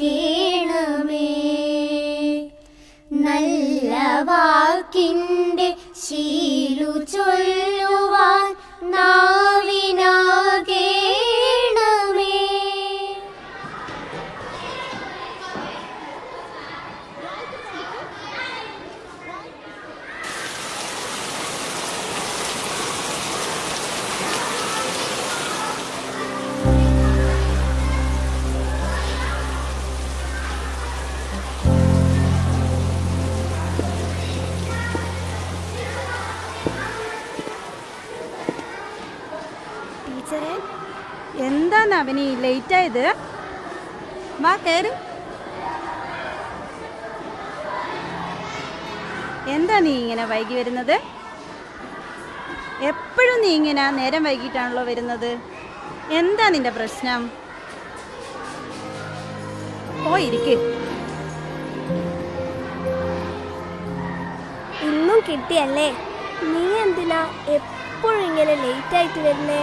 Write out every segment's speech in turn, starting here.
കേണമേ നല്ല വാക്കിന്റെ ശീലു ചൊല്ല നവനി ലേറ്റ് ആയത്? വാ കയറി എന്താ നീ ഇങ്ങനെ വൈകി വരുന്നത്? എപ്പോഴും നീ ഇങ്ങനെ നേരം വൈകിട്ടാണല്ലോ വരുന്നത്. എന്താ നിന്റെ പ്രശ്നം? ഓ ഇരിക്ക്. ഇന്നും കിട്ടിയല്ലേ? നീ എന്തിനാ എപ്പോഴും ഇങ്ങനെ ലേറ്റ് ആയിട്ട് വരുന്നേ?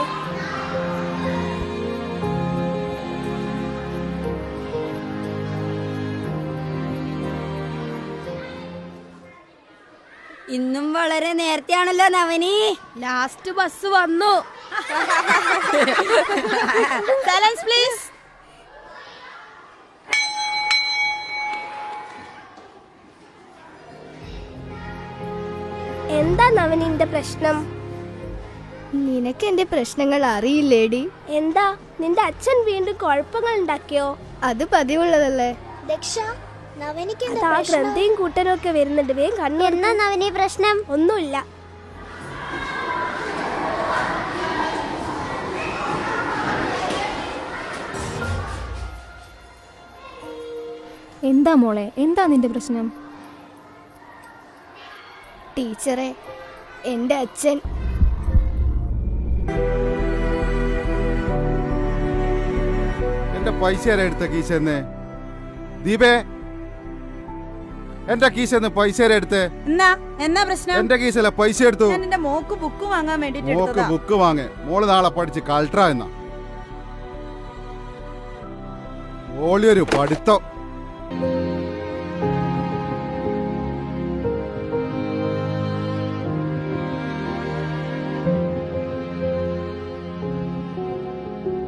ഇന്നും വളരെ നേരത്തെയാണല്ലോ നവനി. ലാസ്റ്റ് ബസ് വന്നു. സൈലൻസ് പ്ലീസ് എന്താ നവനിന്റെ പ്രശ്നം? നിനക്ക് എന്റെ പ്രശ്നങ്ങൾ അറിയില്ലേടി. എന്താ? നിന്റെ അച്ഛൻ വീണ്ടും കുഴപ്പങ്ങൾ ഉണ്ടാക്കിയോ? അത് പതിവുള്ളതല്ലേ. ദക്ഷ അതാ ഗ്രന്ഥയും കൂട്ടനും ഒക്കെ വരുന്നുണ്ട്. വേഗം കണ്ണു എന്നാ നവനി പ്രശ്നം? ഒന്നുമില്ല. എന്താ മോളെ? എന്താ നിന്റെ പ്രശ്നം? ടീച്ചറെ എന്റെ അച്ഛൻ. എന്റെ പൈസ ആരാ എടുത്ത കീശന്നെ ദീപേ എന്റെ കീശന്ന് പൈസ എടുത്ത്. എന്നാ? എന്നാ പ്രശ്നം? എന്റെ കീശല്ല പൈസ എടുത്തു. ഞാൻ എന്റെ മോക്ക് ബുക്ക് വാങ്ങാൻ വേണ്ടിട്ട് മോക്ക് ബുക്ക് വാങ്ങ്. മോൾ നാളെ പഠിച്ച് കൾട്ര എന്ന. മോളിയൊരു പഠിത്തം.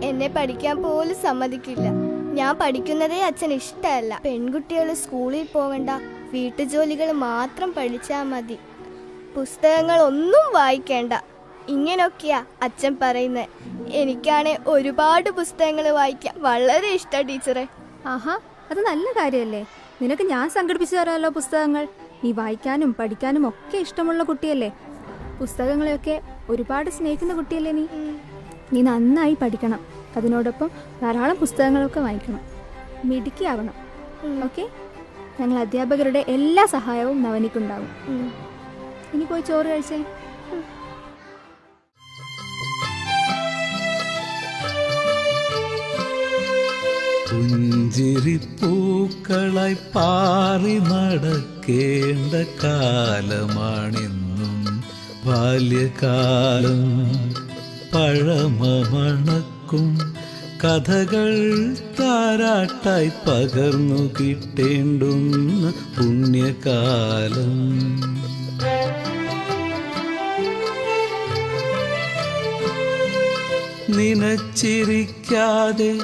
എന്നെ പഠിക്കാൻ പോലും സമ്മതിക്കില്ല. ഞാൻ പഠിക്കുന്നതേ അച്ഛൻ ഇഷ്ടമല്ല. പെൺകുട്ടികൾ സ്കൂളിൽ പോകണ്ട വീട്ടുജോലികൾ മാത്രം പഠിച്ചാൽ മതി. പുസ്തകങ്ങൾ ഒന്നും വായിക്കേണ്ട. ഇങ്ങനൊക്കെയാ അച്ഛൻ പറയുന്നത് എനിക്കാണെ ഒരുപാട് പുസ്തകങ്ങൾ വായിക്കാൻ വളരെ ഇഷ്ടം ടീച്ചറെ. ആഹാ അത് നല്ല കാര്യമല്ലേ നിനക്ക് ഞാൻ സംഘടിപ്പിച്ചു തരാമല്ലോ പുസ്തകങ്ങൾ? നീ വായിക്കാനും പഠിക്കാനും ഒക്കെ ഇഷ്ടമുള്ള കുട്ടിയല്ലേ. പുസ്തകങ്ങളെയൊക്കെ ഒരുപാട് സ്നേഹിക്കുന്ന കുട്ടിയല്ലേ നീ? നീ നന്നായി പഠിക്കണം. അതിനോടൊപ്പം ധാരാളം പുസ്തകങ്ങളൊക്കെ വായിക്കണം. മിടുക്കിയാവണം. ഓക്കെ? ഞങ്ങൾ അധ്യാപകരുടെ എല്ലാ സഹായവും നവനിക്കുണ്ടാവും ഇനി പോയി ചോറ് കഴിച്ചേ. പുഞ്ചിരിപ്പൂക്കളായി പാറി നടക്കേണ്ട കാലമാണിന്നും ബാല്യകാലം പഴമമണക്കും കഥകൾ താരാട്ടായി പകർന്നു കിട്ടേണ്ടുന്ന പുണ്യകാലം. നിനച്ചിരിക്കാതെ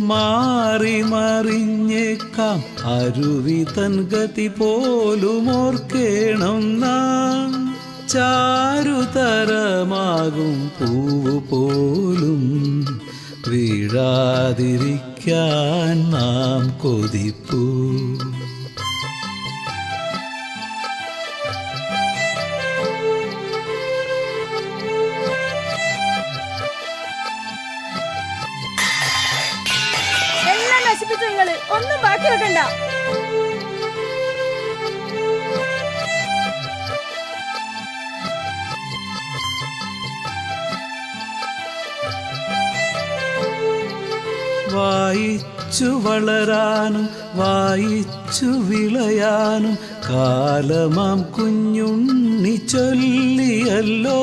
മാറി മറിഞ്ഞേക്കാം. അരുവി തൻ ഗതി പോലും ഓർക്കേണം നാം. ചാരുതരമാകും പൂവ് പോലും വീഴാതിരിക്കാൻ നാം കൊതിപ്പൂ. ഒന്നും ബാക്കി വെക്കണ്ട വായിച്ചു വളരാനും വായിച്ചു വിളയാനും കാലമാം കുഞ്ഞുണ്ണി ചൊല്ലിയല്ലോ.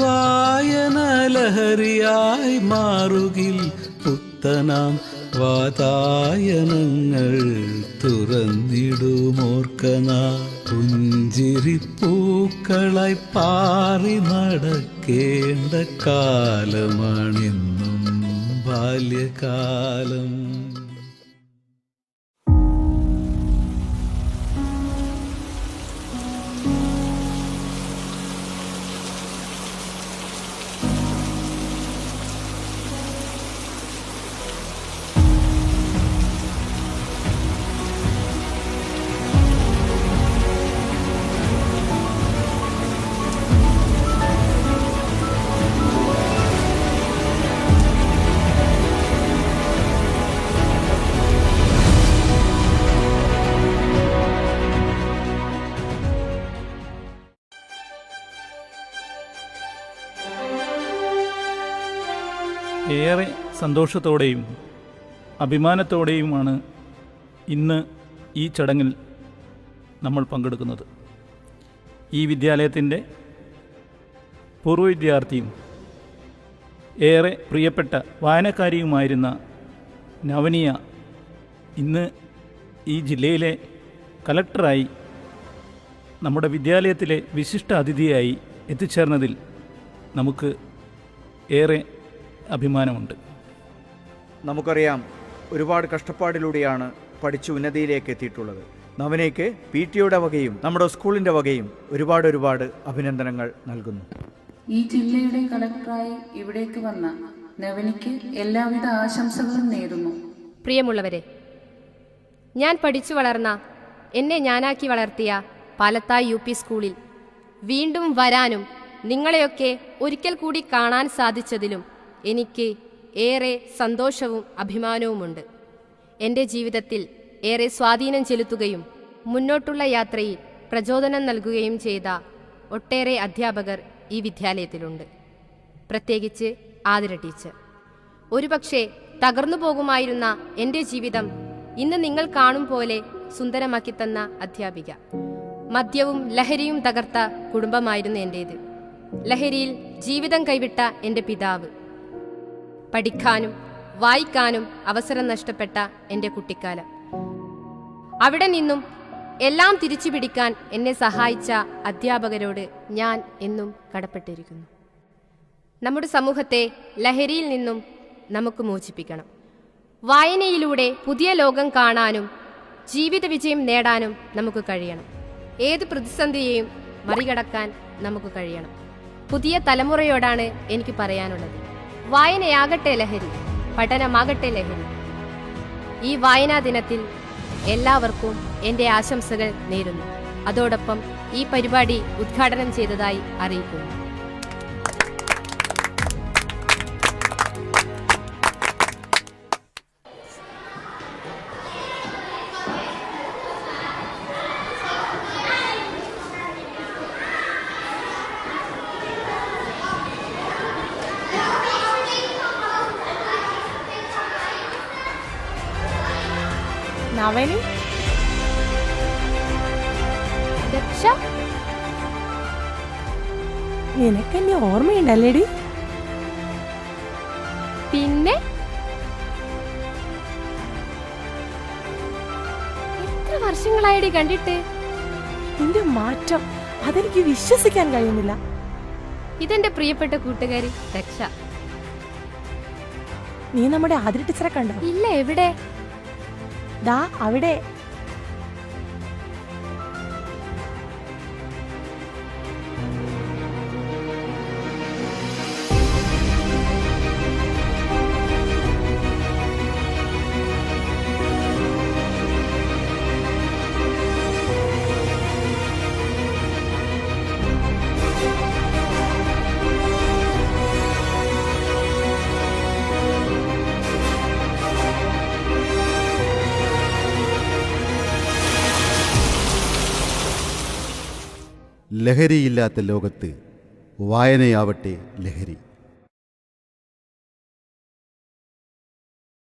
വായന ലഹരിയായി മാറുകിൽ പുത്തനാം വാതായനങ്ങൾ തുറന്നിടുമോർക്കന. പുഞ്ചിരിപ്പൂക്കളായി പാറി നടക്കേണ്ട കാലമാണിന്നും ബാല്യകാലം. ഏറെ സന്തോഷത്തോടെയും അഭിമാനത്തോടെയുമാണ് ഇന്ന് ഈ ചടങ്ങിൽ നമ്മൾ പങ്കെടുക്കുന്നത്. ഈ വിദ്യാലയത്തിന്റെ പൂർവ വിദ്യാർത്ഥിയും ഏറെ പ്രിയപ്പെട്ട വായനക്കാരിയുമായിരുന്ന നവനിയ ഇന്ന് ഈ ജില്ലയിലെ കലക്ടറായി നമ്മുടെ വിദ്യാലയത്തിലെ വിശിഷ്ട അതിഥിയായി എത്തിച്ചേർന്നതിൽ നമുക്ക് ഏറെ അഭിമാനമുണ്ട്. നമുക്കറിയാം ഒരുപാട് കഷ്ടപ്പാടിലൂടെയാണ് പഠിച്ച് ഉന്നതിയിലേക്ക് എത്തിയിട്ടുള്ളത്. നവനയ്ക്ക് പി ടിയുടെ വകയും നമ്മുടെ സ്കൂളിന്റെ വകയും ഒരുപാട് ഒരുപാട് അഭിനന്ദനങ്ങൾ നൽകുന്നു. ഈ ജില്ലയുടെ കളക്ടറായി ഇവിടേക്ക് വന്ന നവനിക്ക് എല്ലാവിധ ആശംസകളും നേരുന്നു. പ്രിയമുള്ളവരെ ഞാൻ പഠിച്ചു വളർന്ന എന്നെ ഞാനാക്കി വളർത്തിയ പാലത്തായ് യു പി സ്കൂളിൽ വീണ്ടും വരാനും നിങ്ങളെയൊക്കെ ഒരിക്കൽ കൂടി കാണാൻ സാധിച്ചതിലും എനിക്ക് ഏറെ സന്തോഷവും അഭിമാനവുമുണ്ട്. എന്റെ ജീവിതത്തിൽ ഏറെ സ്വാധീനം ചെലുത്തുകയും മുന്നോട്ടുള്ള യാത്രയിൽ പ്രചോദനം നൽകുകയും ചെയ്ത ഒട്ടേറെ അധ്യാപകർ ഈ വിദ്യാലയത്തിലുണ്ട്. പ്രത്യേകിച്ച് ആതിര ടീച്ചർ. ഒരുപക്ഷെ തകർന്നു പോകുമായിരുന്ന എന്റെ ജീവിതം ഇന്ന് നിങ്ങൾ കാണും പോലെ സുന്ദരമാക്കി തന്ന അധ്യാപിക. മദ്യവും ലഹരിയും തകർത്ത കുടുംബമായിരുന്നു എന്റേത് ലഹരിയിൽ ജീവിതം കൈവിട്ട എന്റെ പിതാവ്. പഠിക്കാനും വായിക്കാനും അവസരം നഷ്ടപ്പെട്ട എന്റെ കുട്ടിക്കാലം. അവിടെ നിന്നും എല്ലാം തിരിച്ചു പിടിക്കാൻ എന്നെ സഹായിച്ച അധ്യാപകരോട് ഞാൻ എന്നും കടപ്പെട്ടിരിക്കുന്നു. നമ്മുടെ സമൂഹത്തെ ലഹരിയിൽ നിന്നും നമുക്ക് മോചിപ്പിക്കണം. വായനയിലൂടെ പുതിയ ലോകം കാണാനും ജീവിത വിജയം നേടാനും നമുക്ക് കഴിയണം. ഏത് പ്രതിസന്ധിയെയും മറികടക്കാൻ നമുക്ക് കഴിയണം. പുതിയ തലമുറയോടാണ് എനിക്ക് പറയാനുള്ളത്. വായനയാകട്ടെ ലഹരി പഠനമാകട്ടെ ലഹരി. ഈ വായനാ ദിനത്തിൽ എല്ലാവർക്കും എന്റെ ആശംസകൾ നേരുന്നു. അതോടൊപ്പം ഈ പരിപാടി ഉദ്ഘാടനം ചെയ്തതായി അറിയിക്കുന്നു. നവനി ദക്ഷ നിനക്കെന്നെ ഓർമ്മയുണ്ടല്ലേടി? പിന്നെ? എത്ര വർഷങ്ങളായിടി കണ്ടിട്ട്. നിന്റെ മാറ്റം അതെനിക്ക് വിശ്വസിക്കാൻ കഴിയുന്നില്ല. ഇതെന്റെ പ്രിയപ്പെട്ട കൂട്ടുകാരി ദക്ഷ നീ നമ്മുടെ ആതിര ടീച്ചറെ കണ്ടോ? ഇല്ല എവിടെ? ദാ അവിടെ ലഹരിയില്ലാത്ത ലോകത്ത് വായനയാവട്ടെ ലഹരി.